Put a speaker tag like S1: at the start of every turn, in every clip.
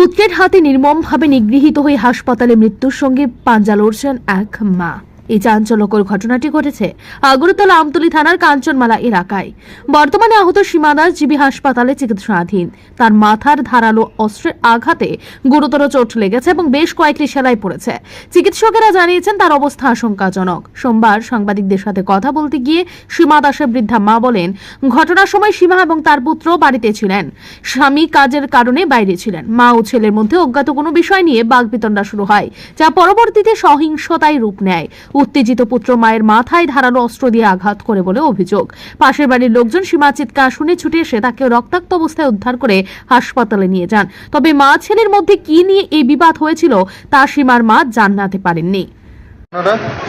S1: পুত্রের হাতে নির্মমভাবে নিগৃহীত হয়ে হাসপাতালে মৃত্যুর সঙ্গে পাঞ্জা লড়ছেন এক মা। এই চাঞ্চল্যকর ঘটনাটি ঘটেছে আগরতলা আমতলী থানার কাঞ্চনমালা এলাকায়। বর্তমানে আহত সীমা দাস জিবি হাসপাতালে চিকিৎসাধীন। তার মাথার ধারালো অস্ত্রের আঘাতে গুরুতর চোট লেগেছে এবং বেশ কয়েকটি সেলাই পড়েছে। চিকিৎসকেরা জানিয়েছেন, তার অবস্থা আশঙ্কাজনক। সোমবার সাংবাদিকদের সাথে কথা বলতে গিয়ে সীমা দাসের বৃদ্ধা মা বলেন, ঘটনার সময় সীমা এবং তার পুত্র বাড়িতে ছিলেন। স্বামী কাজের কারণে বাইরে ছিলেন। মা ও ছেলের মধ্যে অজ্ঞাত কোনো বিষয় নিয়ে বাগবিতণ্ডা শুরু হয়, যা পরবর্তীতে সহিংসতায় রূপ নেয়। উত্তেজিত পুত্র মায়ের মাথায় ধারালো অস্ত্র দিয়ে আঘাত করে বলে অভিযোগ। পাশের বাড়ির লোকজন সীমা চিৎকার শুনে ছুটে এসে তাকে রক্তাক্ত অবস্থায় উদ্ধার করে হাসপাতালে নিয়ে যান। তবে মা ছেলের মধ্যে কি নিয়ে এই বিবাদ হয়েছিল তা সীমার মা জানাতে পারেননি।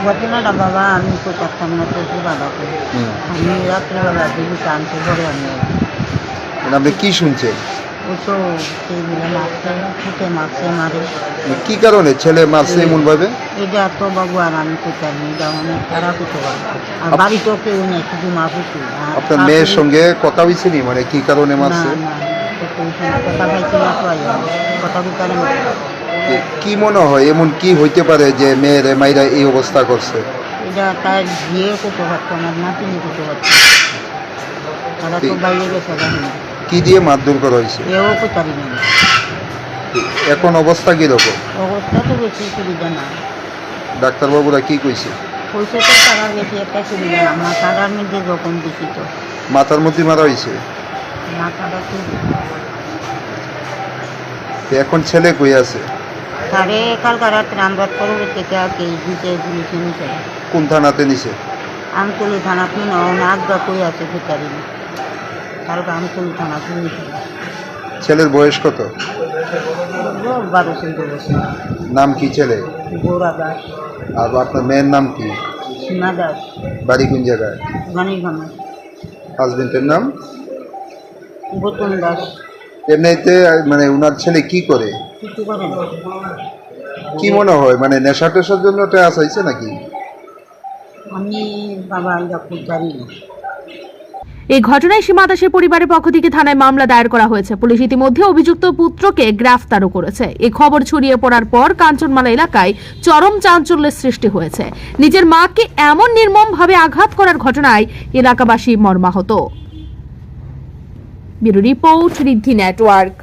S2: ঘটনাটা বাবা আমি তো করতাম না তো বাবাকে আমি রাত্রেবেলা দিবি টানতে ধরে আমি
S3: মানে আপনি কি শুনছেন?
S2: ও তো মারছে ফুটে মারছে মারে।
S3: মানে কি কারণে ছেলে মারছে এমন ভাবে
S2: এটা তো বাবু আর আমি কোথায় নেই এটা অনেক খারাপ আর বাড়িতেও কেউ নেই শুধু মা ফুটু
S3: আপনার মেয়ের সঙ্গে কথা হয়েছিল মানে কি কারণে মারছে
S2: কথা। কথা
S3: কি- কি মনে হয় এমন কি হইতে পারে যে মেয়ের মাইরা এই অবস্থা করছে
S2: এটা তার বিয়ে করতে পারতো না নাতিনি করতে পারতো তারা তো বাইরে গেছে
S3: কি দিয়ে মারধর করা হয়েছে
S2: এও
S3: এখন অবস্থা কীরকম
S2: অবস্থা তো বেশি সুবিধা না
S3: ডাক্তারবাবুরা কি কইছে?
S2: পয়সা তো তারা বেশি একটা সুবিধা না মাথাটার মধ্যে যখন বেশি তো।
S3: মাথার মধ্যে মারা হয়েছে
S2: মাথাটা তো
S3: এখন ছেলে কই আছে?
S2: সাড়ে কালকা রাত্রে আমরা পরবর্তী থেকে আর কি দিতে পুলিশে নিতে
S3: কোন থানাতে নিছে?
S2: আমতলি থানা পিন আজ্ঞা কই আছে ভিতারি কালকা আমতলি থানা শুনেছি
S3: ছেলের বয়স কত?
S2: বারো চৌদ্দ বছর।
S3: নাম কি ছেলে?
S2: গৌরা দাস
S3: আর আপনার মেয়ের নাম কি?
S2: সীমা দাস।
S3: বাড়ি কোন জায়গায়? হাজবেন্ডের নাম?
S2: গৌতম দাস।
S3: এমনিতে মানে উনার ছেলে কি করে?
S2: কিছু করে না।
S3: কি মনে হয়? মানে নেশা টেশার জন্য ওটা আসাইছে নাকি?
S2: আমি বাবা খুব জানি না
S1: এই ঘটনায় সীমা দাসের পরিবারের পক্ষ থেকে থানায় মামলা দায়ের করা হয়েছে। পুলিশ ইতিমধ্যে অভিযুক্ত পুত্রকে গ্রেফতারও করেছে। এই খবর ছড়িয়ে পড়ার পর কাঞ্চনমালা এলাকায় চরম চাঞ্চল্যের সৃষ্টি হয়েছে। নিজের মাকে এমন নির্মমভাবে আঘাত করার ঘটনায় এলাকাবাসী মর্মাহত। Bureau report Riddhi network.